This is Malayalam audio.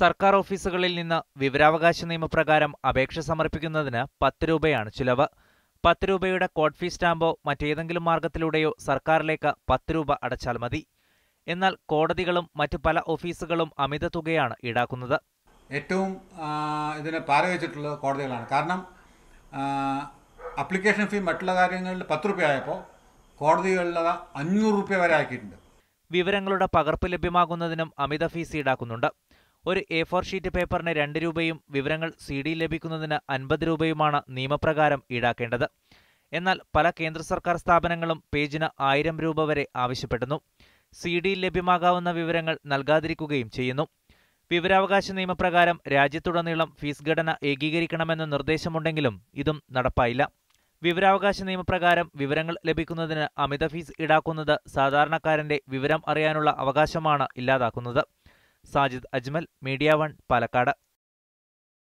സർക്കാർ ഓഫീസുകളിൽ നിന്ന് വിവരാവകാശ നിയമപ്രകാരം അപേക്ഷ സമർപ്പിക്കുന്നതിന് പത്ത് രൂപയാണ് ചിലവ്. പത്ത് രൂപയുടെ കോഡ് ഫീ സ്റ്റാമ്പോ മറ്റേതെങ്കിലും മാർഗത്തിലൂടെയോ സർക്കാരിലേക്ക് പത്ത് രൂപ അടച്ചാൽ മതി. എന്നാൽ കോടതികളും മറ്റ് പല ഓഫീസുകളും അമിത തുകയാണ് ഈടാക്കുന്നത്. ഏറ്റവും ഇതിനെ പാരവെച്ചിട്ടുള്ളത് കോടതികളാണ്. കാരണം അപ്ലിക്കേഷൻ ഫീ മറ്റുള്ള കാര്യങ്ങളിൽ പത്ത് രൂപ ആയപ്പോൾ കോടതികളിൽ അഞ്ഞൂറ് രൂപ വരെ ആക്കിയിട്ടുണ്ട്. വിവരങ്ങളുടെ പകർപ്പ് ലഭ്യമാകുന്നതിനും അമിത ഫീസ് ഈടാക്കുന്നുണ്ട്. ഒരു എ ഫോർ ഷീറ്റ് പേപ്പറിന് രണ്ട് രൂപയും വിവരങ്ങൾ സി ഡി ലഭിക്കുന്നതിന് അൻപത് രൂപയുമാണ് നിയമപ്രകാരം ഈടാക്കേണ്ടത്. എന്നാൽ പല കേന്ദ്ര സർക്കാർ സ്ഥാപനങ്ങളും പേജിന് ആയിരം രൂപ വരെ ആവശ്യപ്പെടുന്നു. സി ഡിയിൽ ലഭ്യമാകാവുന്ന വിവരങ്ങൾ നൽകാതിരിക്കുകയും ചെയ്യുന്നു. വിവരാവകാശ നിയമപ്രകാരം രാജ്യത്തുടനീളം ഫീസ് ഘടന ഏകീകരിക്കണമെന്ന നിർദ്ദേശമുണ്ടെങ്കിലും ഇതും നടപ്പായില്ല. വിവരാവകാശ നിയമപ്രകാരം വിവരങ്ങൾ ലഭിക്കുന്നതിന് അമിത ഫീസ് ഈടാക്കുന്നത് സാധാരണക്കാരന്റെ വിവരം അറിയാനുള്ള അവകാശമാണ് ഇല്ലാതാക്കുന്നത്. Sajid Ajmal media one Palakkad.